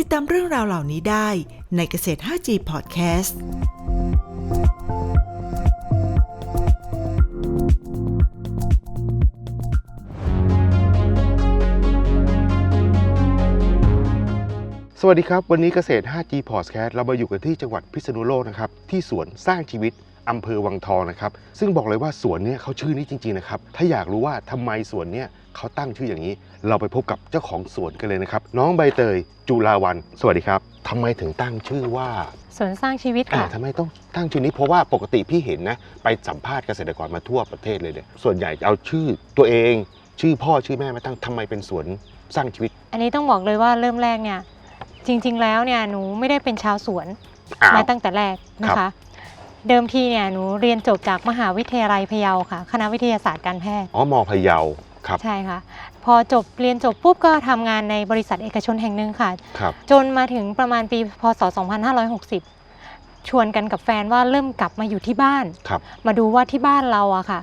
ติดตามเรื่องราวเหล่านี้ได้ในเกษตร 5G Podcast สวัสดีครับ วันนี้เกษตร 5G Podcast เรามาอยู่กันที่จังหวัดพิษณุโลกนะครับ ที่สวนสร้างชีวิต อำเภอวังทองนะครับ ซึ่งบอกเลยว่าสวนเนี้ยเขาชื่อนี้จริงๆนะครับ ถ้าอยากรู้ว่าทำไมสวนเนี้ยเขาตั้งชื่ออย่างนี้ เราไปพบกับเจ้าของสวนกันเลยนะครับ น้องใบเตยจุลาวัน สวัสดีครับทำไมถึงตั้งชื่อว่า สวนสร้างชีวิตอ่าค่ะ ทำไมต้องตั้งชื่อนี้เพราะว่าปกติพี่เห็นนะ ไปสัมภาษณ์เกษตรกรมาทั่วประเทศเลยเนี่ยส่วนใหญ่จะเอาชื่อตัวเอง ชื่อพ่อชื่อแม่มาตั้งทำไมเป็นสวนสร้างชีวิตอันนี้ต้องบอกเลยว่าเริ่มแรกเนี่ย จริง ๆ แล้วเนี่ยหนูไม่ได้เป็นชาวสวนอ้าว มาตั้งแต่แรกนะครัคะ บ เดิมทีเนี่ยหนูเรียนจบจากมหาวิทยาลัยพะเยาค่ะ คณะวิทยาศาสตร์การแพทย์ อ๋อมอพะเยาครับ ใช่ค่ะ พอจบเรียนจบปุ๊บก็ทำงานในบริษัทเอกชนแห่งหนึ่งค่ะ ครับ จนมาถึงประมาณปีพศ 2560 ชวนกันกับแฟนว่าเริ่มกลับมาอยู่ที่บ้าน ครับ มาดูว่าที่บ้านเราอะค่ะ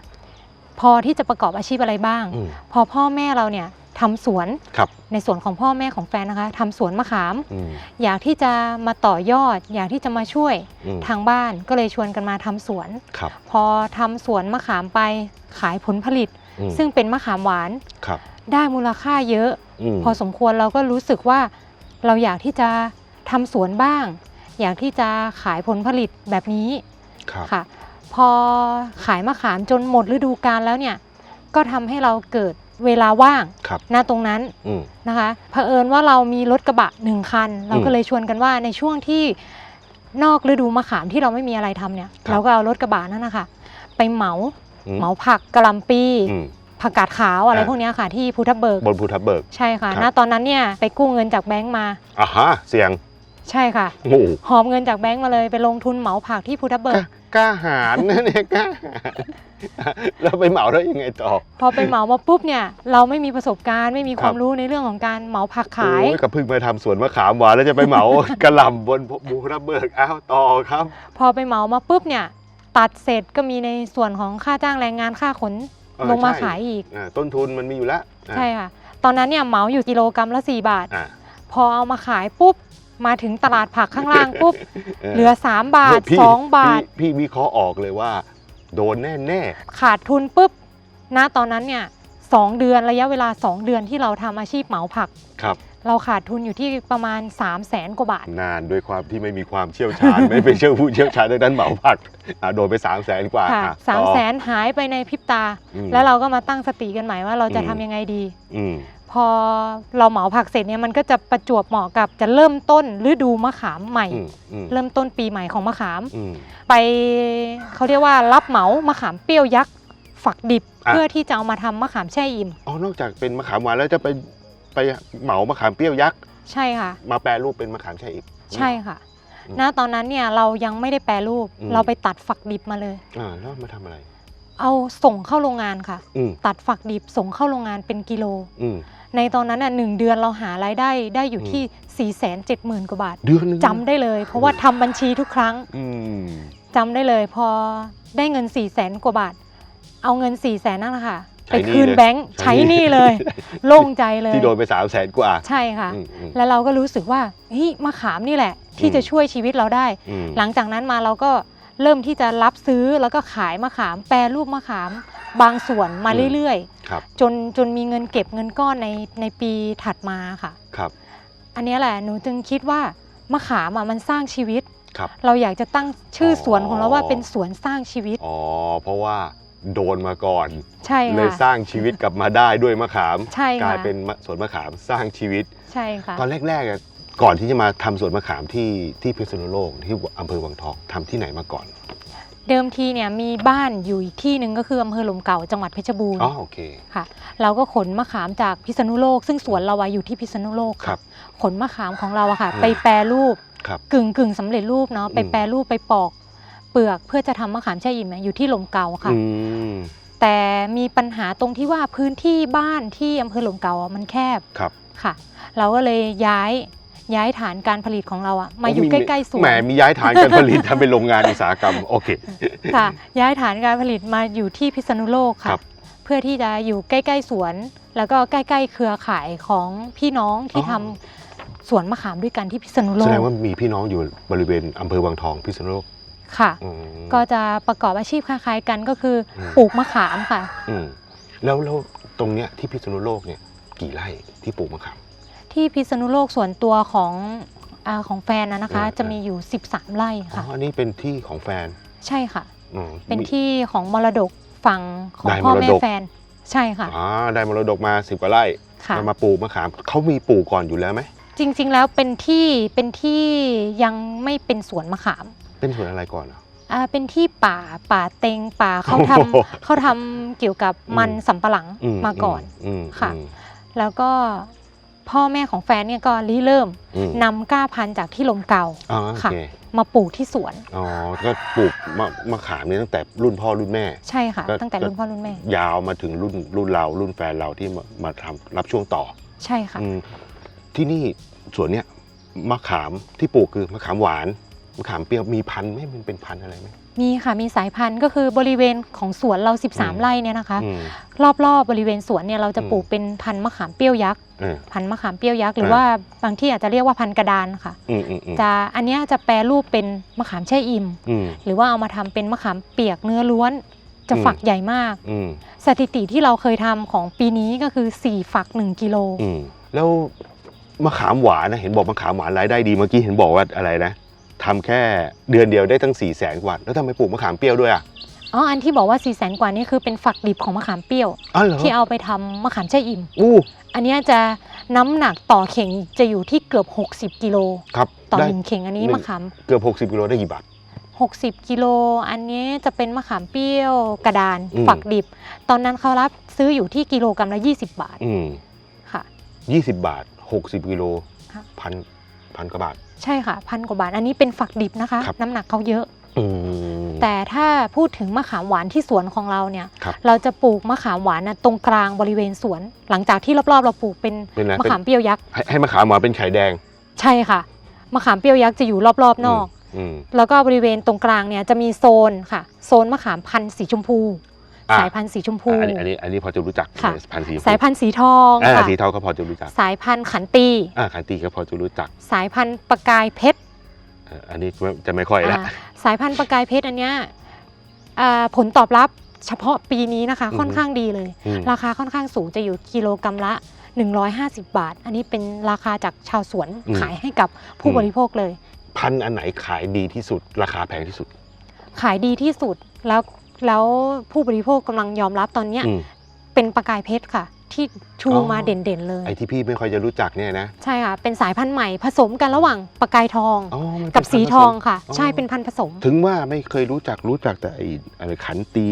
พอที่จะประกอบอาชีพอะไรบ้าง อืมพอพ่อแม่เราเนี่ย ทำสวนครับในสวนของพ่อแม่ของแฟนนะคะทำสวนมะขามอืมอยากที่จะมาต่อยอด อยากที่จะมาช่วยอืมทางบ้านก็เลยชวนกันมาทำสวนครับพอทำสวนมะขามไปขายผลผลิตอืมซึ่งเป็นมะขามหวานครับได้มูลค่าเยอะมพอสมควรเราก็รู้สึกว่าเราอยากที่จะทำสวนบ้าง อยากที่จะขายผลผลิตแบบนี้ครับค่ะพอขายมะขามจนหมดฤดูกาลแล้วเนี่ยก็ทำให้เราเกิด เวลาว่างครับณตรงนั้นอืม นะคะเผอิญว่าเรามีรถกระบะหนึ่งคัน เราอืก็มเลยชวนกันว่าในช่วงที่นอกฤดูมะขามที่เราไม่มีอะไรทำเนี่ย ครับ เราก็เอารถกระบะนั่นนะคะไปเหมาอืเหมาผักกะหล่ำปีอืม ผักกาดขาวอะไรอ่า พวกเนี้ยค่ะที่ภูทับเบิกบนภูทับเบิก ใช่ค่ะครับ ณตอนนั้นเนี่ยไปกู้เงินจากแบงก์มาอะฮะเสียงใช่ค่ะ โอ้โห หอมเงินจากแบงก์มาเลยไปลงทุนเหมาผักที่ภูทับเบิก กล้ากล้าหาญนะเนี่ยกล้าหาญแล้วไปเหมาได้ยังไงต่อพอไปเหมามาปุ๊บเนี่ยเราไม่มีประสบการณ์ไม่มีความครับรู้ในเรื่องของการเหมาผักขายโอ้ยกับเพิ่งมาทำสวนมะขามหวานแล้วจะไปเหมากระหล่ำบนภูทับเบิกอ้าวต่อครับ พอไปเหมามาปุ๊บเนี่ยตัดเสร็จก็มีในส่วนของค่าจ้างแรงงานค่าขนเออลงมาใช่ขายอีกอ่าต้นทุนมันมีอยู่แล้วอ่าใช่ค่ะตอนนั้นเนี่ยเหมาอยู่กิโลกรัมละ 4 บาทอ่าพอเอามาขายปุ๊บ มาถึงตลาดผักข้างล่างปุ๊บ เหลือ 3 บาท พี่2 บาท พี่พี่วิเคราะห์ออกเลยว่า โดนแน่แน่ขาดทุนปุ๊บณตอนนั้นเนี่ยสองเดือนระยะเวลา 2 เดือนที่เราทำอาชีพเหมาผัก ๆครับ เราขาดทุนอยู่ที่ประมาณ 3 0 0แสนกว่าบาท นานด้วยความที่ไม่มีความเชี่ยวชาญ ไม่เป็นเชี่ยวผู้เชี่ยวชาญในด้านเหมาผักอ่าโดนไปสามแสนกว่าค่ะอะสามต่อแสนหายไปในพริบตา อืม แล้วเราก็มาตั้งสติกันใหม่ว่าเราจะอืม ทำยังไงดี อืม พอเราเหมาผักเสร็จเนี่ยมันก็จะประจวบเหมาะกับจะเริ่มต้นฤดูมะขามใหม่อืมอืมเริ่มต้นปีใหม่ของมะขามอืมไปเขาเรียกว่ารับเหมามะขามเปรี้ยวยักษ์ฝักดิบอะเพื่อที่จะเอามาทำมะขามแช่อิ่มอ๋อนอกจากเป็นมะขามหวานแล้วจะไปไปเหมามะขามเปรี้ยวยักษ์ใช่ค่ะ มาแปรรูปเป็นมะขามแช่อีกใช่ค่ะอืมณตอนนั้นเนี่ยเรายังไม่ได้แปรรูปอืมเราไปตัดฝักดิบมาเลยอ่าแล้วมาทำอะไรเอาส่งเข้าโรงงานค่ะอืมตัดฝักดิบส่งเข้าโรงงานเป็นกิโลอืม ในตอนนั้นน่ะหนึ่งเดือนเราหารายได้ได้อยู่อืมที่4ี่แสนเจ็ดหมื่นกว่าบาทเดือนหนึงจำได้เลย เพราะว่าทำบัญชีทุกครั้งอืมจำได้เลย พอได้เงิน4ี่แสนกว่าบาท เอาเงิน4ี่แสนนั่นแหละค่ะใช้ไปหนี้คืนเลยแบงค์ใช้ใช้หหนี้นี่เลย โล่งใจเลยที่โดนไปสามแสนกว่าใช่ค่ะ อืมอืม แล้วเราก็รู้สึกว่าเฮ้ยมะขามนี่แหละ ที่อืม จะช่วยชีวิตเราได้ อืม หลังจากนั้นมาเราก็เริ่มที่จะรับซื้อแล้วก็ขายมะขามแปรรูปมะขาม บางส่วนมาเรื่อยครับๆ จนจนมีเงินเก็บเงินก้อนในในปีถัดมาค่ะ ครับอันเนี้ยแหละหนูจึงคิดว่ามะขามอะมันสร้างชีวิต ครับ เราอยากจะตั้งชื่อออ สวนของเราว่าเป็นสวนสร้างชีวิตอ๋อเพราะว่าโดนมาก่อน ใช่เลยค่ะสร้างชีวิตกลับมาได้ด้วยมะขาม ใช่กลาค่ะยเป็นมะสวนมะขามสร้างชีวิต ใช่ค่ะ ตอนแรกๆอะก่อนที่จะมาทำสวนมะขามที่ที่พิษณุโลกที่อำเภอวังทองทำที่ไหนมาก่อน เดิมทีเนี่ยมีบ้านอยู่อีกที่หนึ่งก็คืออำเภอหลมเก่าจังหวัดเพชรบูรณ์อ๋อโอเคค่ะ เราก็ขนมะขามจากพิษณุโลก ซึ่งสวนเราอะอยู่ที่พิษณุโลกครัค่ะบขนมะขามของเราอะค่ะอืมไปแปรรูปครับกึ่งกึ่งสำเร็จรูปเนาะไปอืมแปรรูปไปปอก เปลือกเพื่อจะทำมะขามแช่อิ่มอะอยู่ที่ลมเกาค่ะอืมแต่มีปัญหาตรงที่ว่าพื้นที่บ้านที่อำเภอหลมเกาอะมันแคบครับค่ะ เราก็เลยย้าย ย้ายฐานการผลิตของเราอะมาอยู่ใกล้ๆสวแหมนมีย้ายฐานการผลิตทำเป็นโรงงานอุตสาหกรรมโอเคค่ะ ย้ายฐานการผลิตมาอยู่ที่พิษณุโลกครัค่ะบเพื่อที่จะอยู่ใกล้ๆสวน แล้วก็ใกล้ๆเครือข่ายของพี่น้องที่อ๋อทำสวนมะขามด้วยกันที่พิษณุโลแสกดงว่ามีพี่น้องอยู่บริเวณอำเภอวังทองพิษณุโลกค่ะอืมก็จะประกอบอาชีพคล้ายๆกันก็คืออมปลูกมะขามค่ะอืมแล้วแล้วตรงเนี้ยที่พิษณุโลกเนี่ยกี่ไร่ที่ปลูกมะขาม ที่พิษณุโลกส่วนตัวของอาของแฟนนะนะคะอืมจะมีอยู่ 13 ไร่อ๋อค่ะ อันนี้เป็นที่ของแฟนใช่ค่ะ อืมเป็นมี ที่ของมรดกฝั่งของได้พ่อมรแม่ดก แฟน ใช่ค่ะอ๋อได้มรดกมาสิบกว่าไร่ค่ะ แล้วมาปลูกมะขามเขามีปลูกก่อนอยู่แล้วไหมจริงๆแล้วเป็นที่เป็นที่ยังไม่เป็นสวนมะขามเป็นสวนอะไรก่อนอะอ่าเป็นที่ป่าป่าเต็งป่าเขาทโอ้โหำเขาทำเกี่ยวกับมันอืม สำปะหลังมาก่อน อืมค่ะ อืมแล้วก็ พ่อแม่ของแฟนเนี่ยก็ริเริ่มอืมนำก้าพันธุ์จากที่ลมเก่าอ๋อโอค่ะ เคมาปลูกที่สวนอ๋อก็ปลูกมะมะขามเนี่ยตั้งแต่รุ่นพ่อรุ่นแม่ ใช่ค่ะ ก็ ตั้งแต่ก็รุ่นพ่อรุ่นแม่ ยาวมาถึงรุ่นรุ่นเรารุ่นแฟนเราที่มามาทำรับช่วงต่อใช่ค่ะ อืมที่นี่สวนเนี้ยมะขามที่ปลูกคือมะขามหวานมะขามเปรี้ยวมีพันธุ์ไหมมันเป็นพันธุ์อะไรไหม มีค่ะมีสายพันธุ์ก็คือบริเวณของสวนเราอืม13 ไร่เนี่ยนะคะ อืม รอบๆบริเวณสวนเนี่ยเราจะอืม ปลูกเป็นพันธุ์มะขามเปรี้ยวยักษ์เออพันธุ์มะขามเปรี้ยวยักษ์หรือเออว่าบางที่อาจจะเรียกว่าพันธุ์กระดานค่ะ อืมอืมอืมจะอันเนี้ยจะแปรรูปเป็นมะขามแช่อิ่ม อืม หรือว่าเอามาทำเป็นมะขามเปียกเนื้อล้วน จะอืม ฝักใหญ่มาก อืมสถิติที่เราเคยทำของปีนี้ก็คือ 4 ฝัก 1 กิโล อืมแล้วมะขามหวานนะเห็นบอกมะขามหวานรายได้ดีเมื่อกี้เห็นบอกว่าอะไรนะ ทำแค่เดือนเดียวได้ตั้ง4ี่แสนกว่าแล้วทำไมปลูกมะขามเปรี้ยวด้วยอะ อ๋อ อันที่บอกว่า4 0 0แสนกว่านี่คือเป็นฝักดิบของมะขามเปรี้ยว อ๋อเหรอที่เอาไปทำมะขามแช่อิ่ม อู้อันเนี้ยจะน้ำหนักต่อเข่งจะอยู่ที่เกือบ 60 กิโลครับต่อได้ หนึ่งเข่งอันนี้หนึ่ง มะขามเกือบ60กิโลได้กี่บาท 60 กิโล อันนี้จะเป็นมะขามเปรี้ยวกระดาน อืม ฝักดิบ ตอนนั้นเขารับซื้ออยู่ที่กิโลกรัมละ 20 บาทอืมค่ะยี่สิบบาทหกสิบกิโลค่ะ พัน พันกว่าบาท ใช่ค่ะพันกว่าบาท อันนี้เป็นฝักดิบนะคะ ครับ น้ำหนักเขาเยอะ อืม แต่ถ้าพูดถึงมะขามหวานที่สวนของเราเนี่ย ครับเราจะปลูกมะขามหวานนะตรงกลางบริเวณสวน หลังจากที่รอบๆ เราปลูกเป็นเป็นอะไร มะขามเปรี้ยวยักษ์ให้ให้มะขามหวานเป็นไข่แดงใช่ค่ะมะขามเปรี้ยวยักษ์จะอยู่รอบๆนอกอืมแล้วก็บริเวณตรงกลางเนี่ยจะมีโซนค่ะ โซนมะขามพันธุ์สีชมพู อะ สายพันธุ์สีชมพู อันนี้อันนี้อันนี้พอจะรู้จักค่ะ พันธุ์สีชมพูสายพันธุ์สีทองอ่าค่ะสีเทาก็พอจะรู้จักสายพันธุ์ขันตี อ่าขันตีก็พอจะรู้จักสายพันธุ์ประกายเพชรเอ่ออันนี้จะไม่ค่อยละ อ่าสายพันธุ์ประกายเพชรอันเนี้ยอ่าผลตอบรับเฉพาะปีนี้นะคะ อือฮึ ค่อนข้างดีเลย อืมราคาค่อนข้างสูงจะอยู่กิโลกรรัมละ 150 บาท อันนี้เป็นราคาจากชาวสวนขายให้กับผู้บริโภคเลย พันธุ์อันไหนขายดีที่สุด ราคาแพงที่สุด ขายดีที่สุดแล้ว แล้วผู้บริโภคกำลังยอมรับตอนเนี้ยอืมเป็นประกายเพชรค่ะ ที่ชูอ๋อมาเด่นๆเลย ไอ้ที่พี่ไม่ค่อยจะรู้จักเนี่ยนะใช่ค่ะ เป็นสายพันธุ์ใหม่ผสมกันระหว่างประกายทอง อ๋อมันเป็นกับสีพันธุ์ทองผสมค่ะ อ๋อ ใช่เป็นพันธุ์ผสม ถึงว่าไม่เคยรู้จักรู้จักแต่ไอ้อะไรขันตี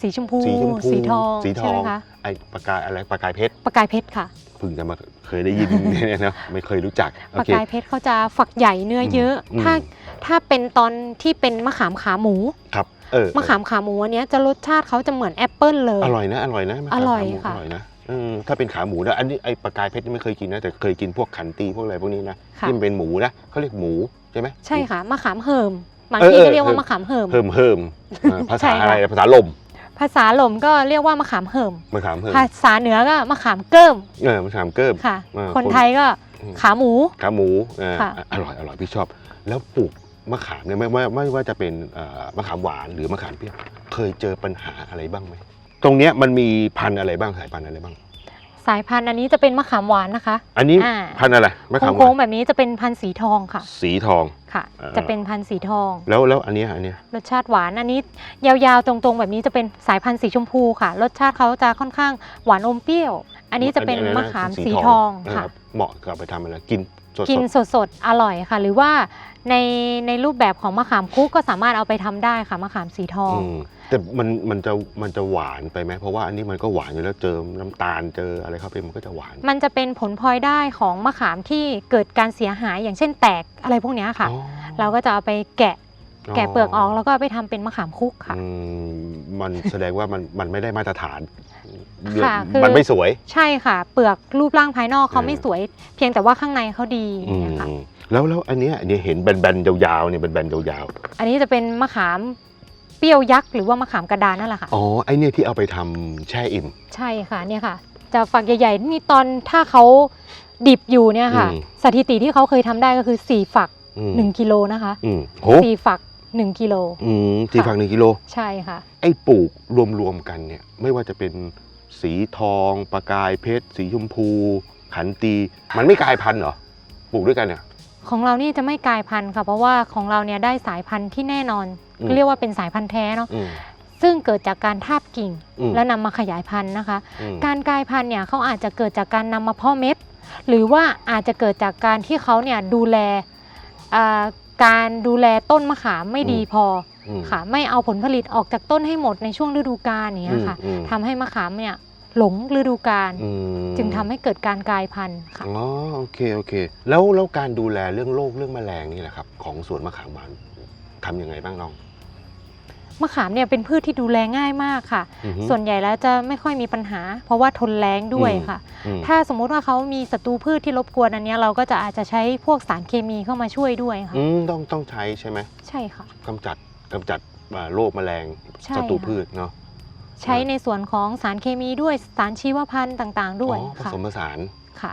สีชมพู สีชมพูสีทองสีทใช่อไหมงคะไอ้ประกายอะไรประกายเพชรประกายเพชรค่ะ เพิ่งจะมาเคยได้ยิน เนี่ยนะไม่เคยรู้จักโอประเค กายเพชรเขาจะฝักใหญ่เนื้อเยอะ อืมถ้าถ้าเป็นตอนที่เป็นมะขามขาหมู ครับ เออมะขามขาหมูอันเนี้ยจะรสชาติเขาจะเหมือนแอปเปิลเลย อร่อยนะอร่อยนะมะขามอร่อยขาหมูค่ะ อร่อยนะอืมถ้าเป็นขาหมูนะอันนี้ไอ้ประกายเพชรนี่ไม่เคยกินนะแต่เคยกินพวกขันตีพวกอะไรพวกนี้นะค่ะ ที่มันเป็นหมูนะเขาเรียกหมูใช่ไหม ใช่ค่ะมะขามเหิมบางเออที่เออก็เรียกว่าเออมะขามเหิม เพิ่มเพิ่มอ่าภาใช่ษาค่ะ อะไรภาษาลมภาษาหล่มก็เรียกว่ามะขามเหิม มะขามเพิ่มภาษาเหนือก็มะขามเกิ้มเออมะขามเกิบ ค่ะ อ่าคนคนไทยก็อืม ขาหมู ขาหมูอ่าค่ะ อร่อยอร่อยพี่ชอบ แล้วปลูก มะขามเนี่ยไม่ไม่ไม่ว่าจะเป็นเอ่อมะขามหวานหรือมะขามเปรี้ยวเคยเจอปัญหาอะไรบ้างไหมตรงเนี้ยมันมีพันธุ์อะไรบ้างสายพันธุ์อะไรบ้าง สายพันธุ์อันนี้จะเป็นมะขามหวานนะคะ อันนี้อ่าพันธุ์อะไรมะขามหโค้วางนๆแบบนี้จะเป็นพันธุ์สีทองค่ะ สีทองค่ะอ่าจะเป็นพันธุ์สีทอง แล้วแล้วอันเนี้ยอันเนี้ยรสชาติหวานอันนี้ยาวๆตรงๆ แบบนี้จะเป็นสายพันธุ์สีชมพูค่ะ รสชาติเขาจะค่อนข้างหวานอมเปรี้ยว อันนี้จะเป็นมะขามสีทองเออค่ะ เหมาะกับไปทำอะไรกิน สดๆ กินสดๆ อร่อยค่ะ หรือว่าในในรูปแบบของมะขามคุกก็สามารถเอาไปทำได้ค่ะมะขามสีทองอืมแต่มันมันจะมันจะหวานไปไหมเพราะว่าอันนี้มันก็หวานอยู่แล้วเจอน้ำตาลเจออะไรเข้าไปมันก็จะหวานมันจะเป็นผลพลอยได้ของมะขามที่เกิดการเสียหายอย่างเช่นแตกอะไรพวกเนี้ยค่ะ อ๋อเราก็จะเอาไปแกะแกะเปลือกออกแล้วก็เอาไปทำเป็นมะขามคุกค่ะ อืมมันแสดงว่ามันมันไม่ได้มาตรฐาน ค่ะคือ มันไม่สวยใช่ค่ะ เปลือกรูปร่างภายนอกเขาเออไม่สวย เพียงแต่ว่าข้างในเขาดีออืย่างเงี้ยค่ะมแล้วแล้วอันเนี้ยอันนี้เห็นแบนๆยาวๆเนี่ยแบนๆยาวอันนี้จะเป็นมะขามเปรี้ยวยักษ์หรือว่ามะขามกระดานนั่นแหละค่ะ ๆอ๋อไอเนี่ยที่เอาไปทำแช่อิ่ม ใช่ค่ะเนี่ยค่ะจะฝักใหญ่ๆนี่ตอนถ้าเขาดิบอยู่เนี่ยค่ะ อืม สถิติที่เขาเคยทำได้ก็คือ 4 ฝัก อืม1กิโลนะคะอืมโห4ฝัก 1กิโลอืมที่ค่ะฝั่งหนึ่งกิโล ใช่ค่ะ ไอ้ปลูกรวมๆกันเนี่ยไม่ว่าจะเป็นสีทองประกายเพชร สีชมพู ขันตี มันไม่กลายพันธุ์เหรอปลูกด้วยกันเนี่ย ของเรานี่จะไม่กลายพันธุ์ค่ะเพราะว่าของเราเนี่ยได้สายพันธุ์ที่แน่นอน อืม เรียกว่าเป็นสายพันธุ์แท้เนาะอืม ซึ่งเกิดจากการทาบกิ่ง อืม แล้วนำมาขยายพันธุ์นะคะ อืม การกลายพันธุ์เนี่ยเขาอาจจะเกิดจากการนำมาเพาะเม็ด หรือว่าอาจจะเกิดจากการที่เขาเนี่ยดูแลอ่า การดูแลต้นมะขามไม่ดีพออืมค่ะ ไม่เอาผลผลิตออกจากต้นให้หมดในช่วงฤดูกาลอย่างเงี้ยค่ะอืมทำให้มะขามเนี่ยหลงฤดูกาลอืมจึงทำให้เกิดการกลายพันธุ์ค่ะอ๋อโอเคโอเค แล้วแล้วการดูแลเรื่องโรคเรื่องแมลงนี่แหละครับ ของสวนมะขามหวานทำยังไงบ้างน้อง มะขามเนี่ยเป็นพืชที่ดูแลง่ายมากค่ะ อือฮึ ส่วนใหญ่แล้วจะไม่ค่อยมีปัญหา เพราะว่าทนแรงด้วยอืมค่ะ อืมถ้าสมมุติว่าเขามีศัตรูพืชที่รบกวนอันเนี้ยเราก็จะอาจจะใช้พวกสารเคมีเข้ามาช่วยด้วยค่ะ อืมต้องต้องใช้ใช่ไหมใช่ค่ะ กำจัดกำจัดอ่าโรคแมลงใช่ศัตรูค่ะ พืชเนาะใช้ในส่วนของสารเคมีด้วยสารชีวพันธุ์ต่างๆ ด้วยอ๋อผค่ะสมผสาน ค่ะ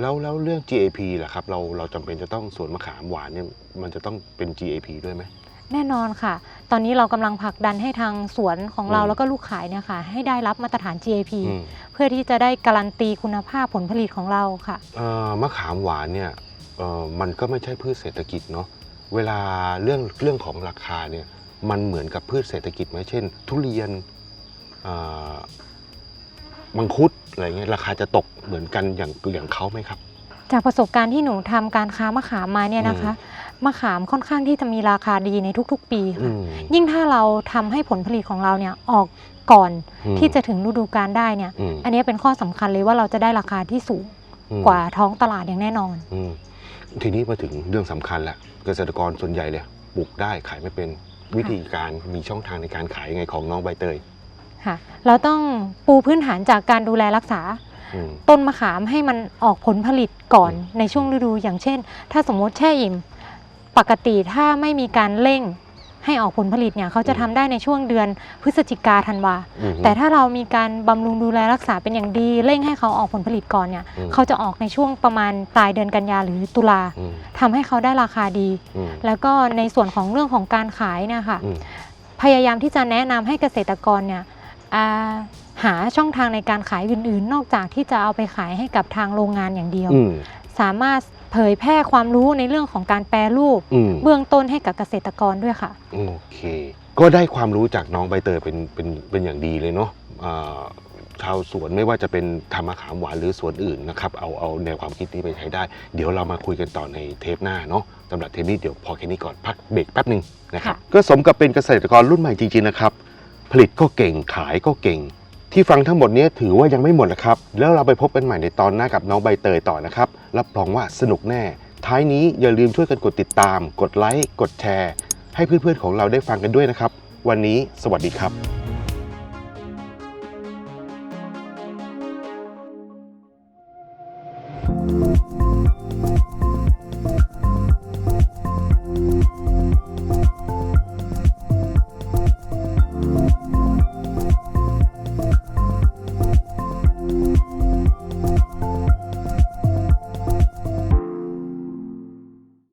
แล้วแล้วเรื่อง GAP ล่ะครับ เราเราจำเป็นจะต้องสวนมะขามหวานเนี่ยมันจะต้องเป็น GAP ด้วยไหม แน่นอนค่ะ ตอนนี้เรากำลังผลักดันให้ทางสวนของเราอืม แล้วก็ลูกขายเนี่ยค่ะ ให้ได้รับมาตรฐาน GAP อืมเพื่อที่จะได้การันตีคุณภาพผลผลิตของเราค่ะ เอ่อมะขามหวานเนี่ยเอ่อมันก็ไม่ใช่พืชเศรษฐกิจเนาะเวลาเรื่องเรื่องของราคาเนี่ยมันเหมือนกับพืชเศรษฐกิจไหมเช่น ทุเรียนเอ่อมังคุดอะไรเงี้ยราคาจะตกเหมือนกันอย่างอย่างเขาไหมครับ จากประสบการณ์ที่หนูทำการค้ามะขามมาเนี่ยนะคะ มะขามค่อนข้างที่จะมีราคาดีในทุกๆ ปีอืค่ะมยิ่งถ้าเราทำให้ผลผลิตของเราเนี่ยออกก่อนอืมที่จะถึงฤดูกาลได้เนี่ยอืมอันนี้เป็นข้อสำคัญเลยว่าเราจะได้ราคาที่สูงอืมกว่าท้องตลาดอย่างแน่นอนอืมทีนี้มาถึงเรื่องสำคัญละเกษตรกรส่วนใหญ่เลยปลูกได้ขายไม่เป็นวิธีการมีช่องทางในการขายยังไงของน้องใบเตยค่ะ เราต้องปูพื้นฐานจากการดูแลรักษาอืมต้นมะขามให้มันออกผลผลิตก่อนอืมในช่วงฤดูอย่างเช่น ถ้าสมมติแช่อิ่ม ปกติถ้าไม่มีการเร่งให้ออกผลผลิตเนี่ยเขาจะทำได้ในช่วงเดือนพฤศจิกาธันวาอืมแต่ถ้าเรามีการบำรุงดูแลรักษาเป็นอย่างดี เร่งให้เขาออกผลผลิตก่อนเนี่ยอืมเขาจะออกในช่วงประมาณปลายเดือนกันยาหรือตุลาอืมทำให้เขาได้ราคาดีอืมแล้วก็ในส่วนของเรื่องของการขายเนี่ยค่ะอืมพยายามที่จะแนะนำให้เกษตรกรเนี่ยอ่าหาช่องทางในการขายอื่น ๆ นอกจากที่จะเอาไปขายให้กับทางโรงงานอย่างเดียวอืมสามารถ เผยแพร่ความรู้ในเรื่องของการแปรรูป อืมเบื้องต้นให้กับเกษตรกรด้วยค่ะ โอเค ก็ได้ความรู้จากน้องใบเตยเป็นเป็นเป็นอย่างดีเลยเนาะอ่าชาวสวนไม่ว่าจะเป็นทำมะขามหวานหรือสวนอื่นนะครับเอาเอาแนวความคิดนี้ไปใช้ได้ เดี๋ยวเรามาคุยกันต่อในเทปหน้าเนาะสำหรับเทปนี้เดี๋ยวพอแค่นี้ก่อนพักเบรกแป๊บหนึ่งนะครับค่ะก็สมกับเป็นเกษตรกรรุ่นใหม่จริงๆนะครับ ผลิตก็เก่งขายก็เก่ง ที่ฟังทั้งหมดนี้ถือว่ายังไม่หมดนะครับ แล้วเราไปพบกันใหม่ในตอนหน้ากับน้องใบเตยต่อนะครับ รับรองว่าสนุกแน่ ท้ายนี้อย่าลืมช่วยกันกดติดตาม กดไลค์ กดแชร์ ให้เพื่อนๆของเราได้ฟังกันด้วยนะครับ วันนี้สวัสดีครับ